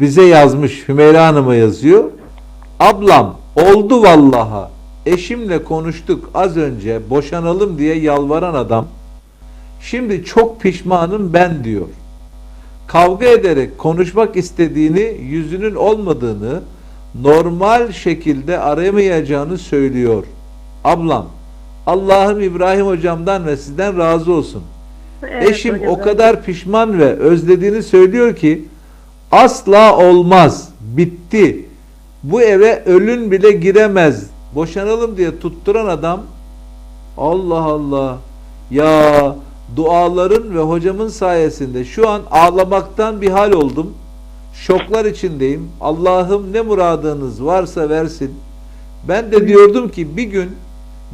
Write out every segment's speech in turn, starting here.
bize yazmış Hümeyra Hanım'a yazıyor. Ablam oldu vallaha. Eşimle konuştuk az önce boşanalım diye yalvaran adam. Şimdi çok pişmanım ben diyor. Kavga ederek konuşmak istediğini, yüzünün olmadığını, normal şekilde arayamayacağını söylüyor. Ablam, Allah'ım İbrahim hocamdan ve sizden razı olsun. Evet Eşim hocam, o kadar pişman ve özlediğini söylüyor ki asla olmaz, bitti. Bu eve ölün bile giremez. Boşanalım diye tutturan adam Allah Allah ya duaların ve hocamın sayesinde şu an ağlamaktan bir hal oldum. Şoklar içindeyim. Allah'ım ne muradınız varsa versin. Ben de diyordum ki bir gün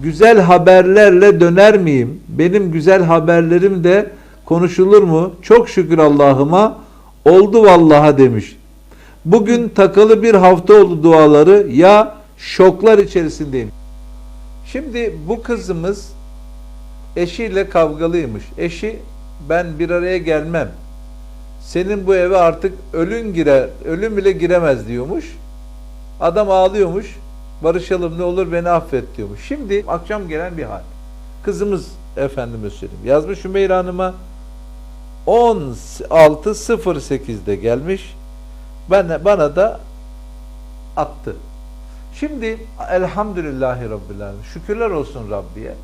güzel haberlerle döner miyim? Benim güzel haberlerim de konuşulur mu? Çok şükür Allah'ıma oldu vallaha demiş. Bugün takılı bir hafta oldu duaları ya şoklar içerisindeyim. Şimdi bu kızımız eşiyle kavgalıymış. Eşi ben bir araya gelmem. Senin bu eve artık ölün girer, ölüm bile giremez diyormuş. Adam ağlıyormuş. Barışalım ne olur beni affet diyormuş. Şimdi akşam gelen bir hal. Kızımız efendime söyleyeyim. Yazmış Hümeyra Hanım'a 16.08'de gelmiş. Ben, bana da attı. Şimdi elhamdülillahi Rabbil Alemin. Şükürler olsun Rabbiye.